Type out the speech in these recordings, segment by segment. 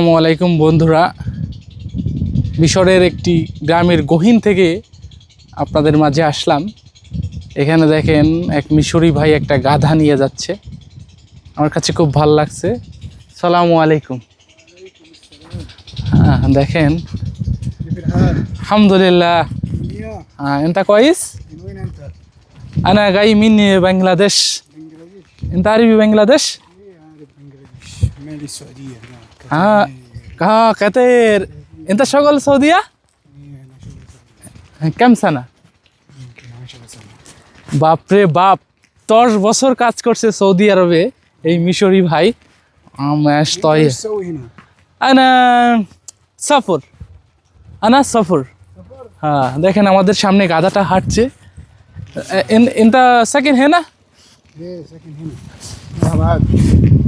আসসালামু আলাইকুম বন্ধুরা। মিশরের একটি গ্রামের গহীন থেকে আপনাদের মাঝে আসলাম। এখানে দেখেন এক মিশরি ভাই একটা গাধা নিয়ে যাচ্ছে। আমার কাছে খুব ভালো লাগছে। সালামু আলাইকুম। হ্যাঁ দেখেন। আলহামদুলিল্লাহ। হ্যাঁ কয়েস? আনা গাই মিন বাংলাদেশ। এন্তা আরবি বাংলাদেশ? হ্যাঁ सऊदीया हाँ कहाँ कहते इंत সানা বাপরে বাপ দশ বছর কাজ করছে সৌদি আরবে এই মিশরি ভাই ম্যাশ সফর আনা সফর হ্যাঁ দেখেন আমাদের সামনে গাদাটা হাঁটছে। এটা সেকেন্ড হ্যাঁ না?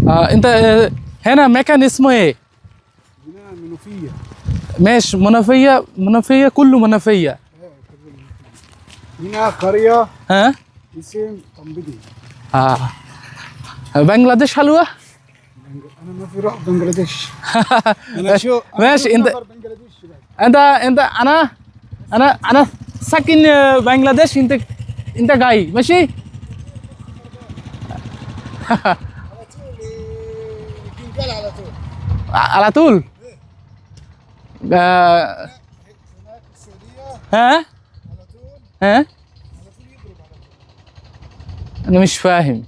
آه، انت آه، هنا مكان اسمه إيه؟ هنا منوفية. ماشي منوفية منوفية كله منوفية. هنا قرية. ها؟ اسم طنبدي آه. بنغلاديش حلوة؟ بنج- أنا ما في روح بنجلاديش أنا شو ماشي، بنجلاديش بعد. انت انت أنا أنا أنا ساكن آه، بنغلاديش انت انت جاي ماشي؟ على طول آه، هناك في السعوديه ها على طول ها على طول يضرب على طول انا مش فاهم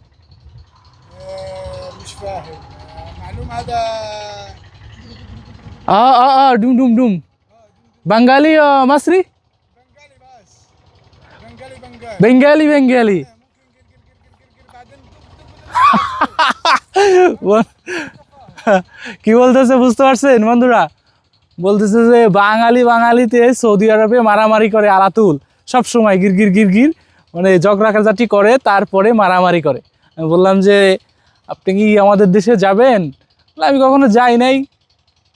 آه، مش فاهم آه، معلوم هذا اه اه اه دوم دوم دوم بنغالي آه، مصري بنغالي بس بنغالي بنغالي بنغالي بنغالي ممكن قر قر قر قر قر بعدين دب دب دب বল- কি বলতেছে বুঝতে পারছেন, বন্ধুরা? বলতেছে যে বাঙালি বাঙালিতে সৌদি আরবে মারামারি করে আলাতুল। সব সময় গিরগির গিরগির মানে জগরাকাজাটি করে, তারপরে মারামারি করে। আমি বললাম যে, আপনি কি আমাদের দেশে যাবেন? আমি কখনো যাই নাই।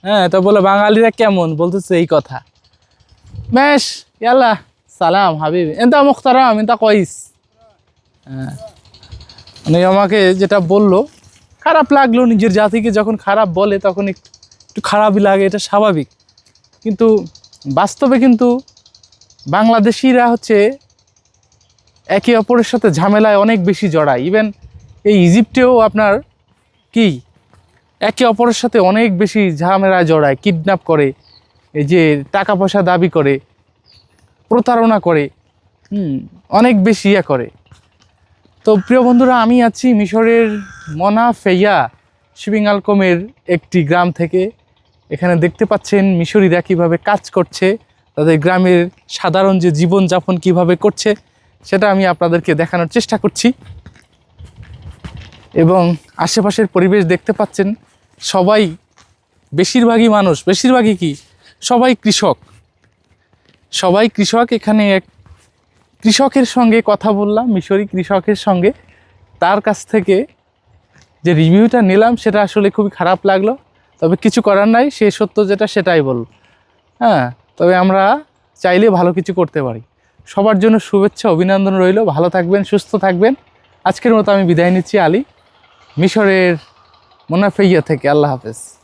হ্যাঁ তো বলে, বাঙালিরা কেমন? বলতেছে এই কথা। বেশ ইয়াল্লা সালাম, হাবিব। এনতা মুখতারাম, এনতা কইস। হ্যাঁ। মানে আমাকে যেটা বলল খারাপ লাগল নিজের জাতিকে যখন খারাপ বলে, তখন একটু খারাপই লাগে, এটা স্বাভাবিক। কিন্তু বাস্তবে কিন্তু বাংলাদেশিরা হচ্ছে একে অপরের সাথে ঝামেলায় অনেক বেশি জড়ায়। ইভেন এই ইজিপ্টেও আপনার কি, একে অপরের সাথে অনেক বেশি ঝামেলায় জড়ায় কিডন্যাপ করে, এই যে টাকা পয়সা দাবি করে, প্রতারণা করে, হুম, অনেক বেশি ইয়ে করে। তো প্রিয় বন্ধুরা, আমি আছি মিশরের মনা ফেয়া শিপিং আলকমের একটি গ্রাম থেকে। এখানে দেখতে পাচ্ছেন মিশরিরা কীভাবে কাজ করছে, তাদের গ্রামের সাধারণ যে জীবনযাপন কীভাবে করছে, সেটা আমি আপনাদেরকে দেখানোর চেষ্টা করছি। এবং আশেপাশের পরিবেশ দেখতে পাচ্ছেন, সবাই বেশিরভাগই মানুষ, বেশিরভাগই কি? সবাই কৃষক। সবাই কৃষক, এখানে এক কৃষকের সঙ্গে কথা বললাম, মিশরি কৃষকের সঙ্গে। তার কাছ থেকে যে রিভিউটা নিলাম, সেটা আসলে খুবই খারাপ লাগল। তবে কিছু করার নাই, সে সত্য যেটা, সেটাই বল হ্যাঁ তবে আমরা চাইলে ভালো কিছু করতে পারি। সবার জন্য শুভেচ্ছা, অভিনন্দন রইল। ভালো থাকবেন, সুস্থ থাকবেন। আজকের মতো আমি বিদায় নিচ্ছি, আলী। মিশরের মোনাফেইয়া থেকে, আল্লাহ হাফেজ।